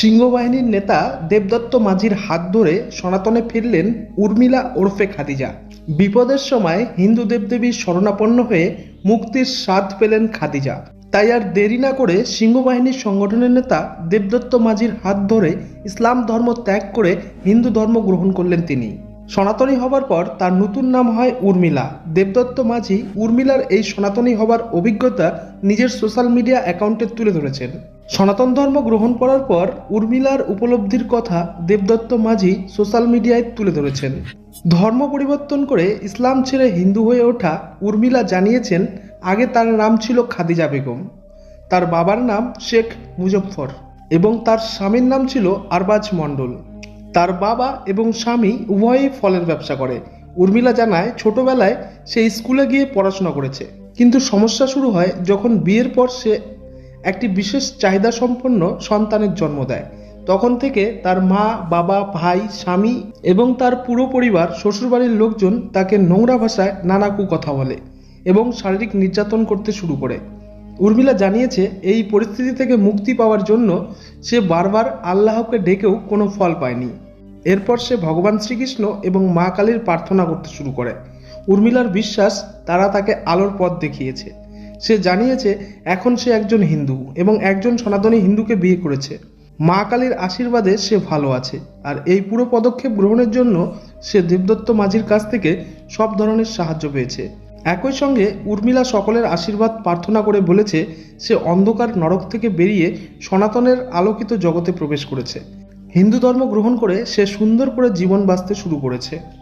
সিংহবাহিনীর নেতা দেবদত্ত মাঝির হাত ধরে সনাতনে ফিরলেন উর্মিলা ওরফে খাদিজা। বিপদের সময় হিন্দু দেবদেবীর শরণাপন্ন হয়ে মুক্তির স্বাদ পেলেন খাদিজা। তাই আর দেরি না করে সিংহবাহিনীর সংগঠনের নেতা দেবদত্ত মাঝির হাত ধরে ইসলাম ধর্ম ত্যাগ করে হিন্দু ধর্ম গ্রহণ করলেন তিনি। সনাতনী হবার পর তার নতুন নাম হয় উর্মিলা। দেবদত্ত মাঝি উর্মিলার এই সনাতনী হবার অভিজ্ঞতা নিজের সোশ্যাল মিডিয়া অ্যাকাউন্টে তুলে ধরেছেন। সনাতন ধর্ম গ্রহণ করার পর উর্মিলার উপলব্ধির কথা দেবদত্ত মাঝি সোশ্যাল মিডিয়ায় তুলে ধরেছেন। ধর্ম পরিবর্তন করে ইসলাম ছেড়ে হিন্দু হয়ে ওঠা উর্মিলা জানিয়েছেন, আগে তার নাম ছিল খাদিজা বেগম। তার বাবার নাম শেখ মুজফ্ফর এবং তার স্বামীর নাম ছিল আরবাজ মণ্ডল। তার বাবা এবং স্বামী উভয়ই ফলের ব্যবসা করে। উর্মিলা জানায়, ছোটবেলায় সে স্কুলে গিয়ে পড়াশোনা করেছে। কিন্তু সমস্যা শুরু হয় যখন বিয়ের পর সে একটি বিশেষ চাহিদা সম্পন্ন সন্তানের জন্ম দেয়। তখন থেকে তার মা, বাবা, ভাই, স্বামী এবং তার পুরো পরিবার, শ্বশুরবাড়ির লোকজন তাকে নোংরা ভাষায় নানা কথা বলে এবং শারীরিক নির্যাতন করতে শুরু করে। উর্মিলা জানিয়েছে, এই পরিস্থিতি থেকে মুক্তি পাওয়ার জন্য সে বারবার আল্লাহকে ডেকেও কোনো ফল পায়নি। এরপর সে ভগবান শ্রীকৃষ্ণ এবং মা কালীর প্রার্থনা করতে শুরু করে। উর্মিলার বিশ্বাস, তারা তাকে আলোর পথ দেখিয়েছে। সে জানিয়েছে, এখন সে একজন হিন্দু এবং একজন সনাতনী হিন্দুকে বিয়ে করেছে। মা কালীর আশীর্বাদে সে ভালো আছে আর এই পুরো পদক্ষেপ গ্রহণের জন্য সে দেবদত্ত মাঝির কাছ থেকে সব ধরনের সাহায্য পেয়েছে। একই সঙ্গে উর্মিলা সকলের আশীর্বাদ প্রার্থনা করে বলেছে, সে অন্ধকার নরক থেকে বেরিয়ে সনাতনের আলোকিত জগতে প্রবেশ করেছে। হিন্দু ধর্ম গ্রহণ করে সে সুন্দর করে জীবন বাঁচতে শুরু করেছে।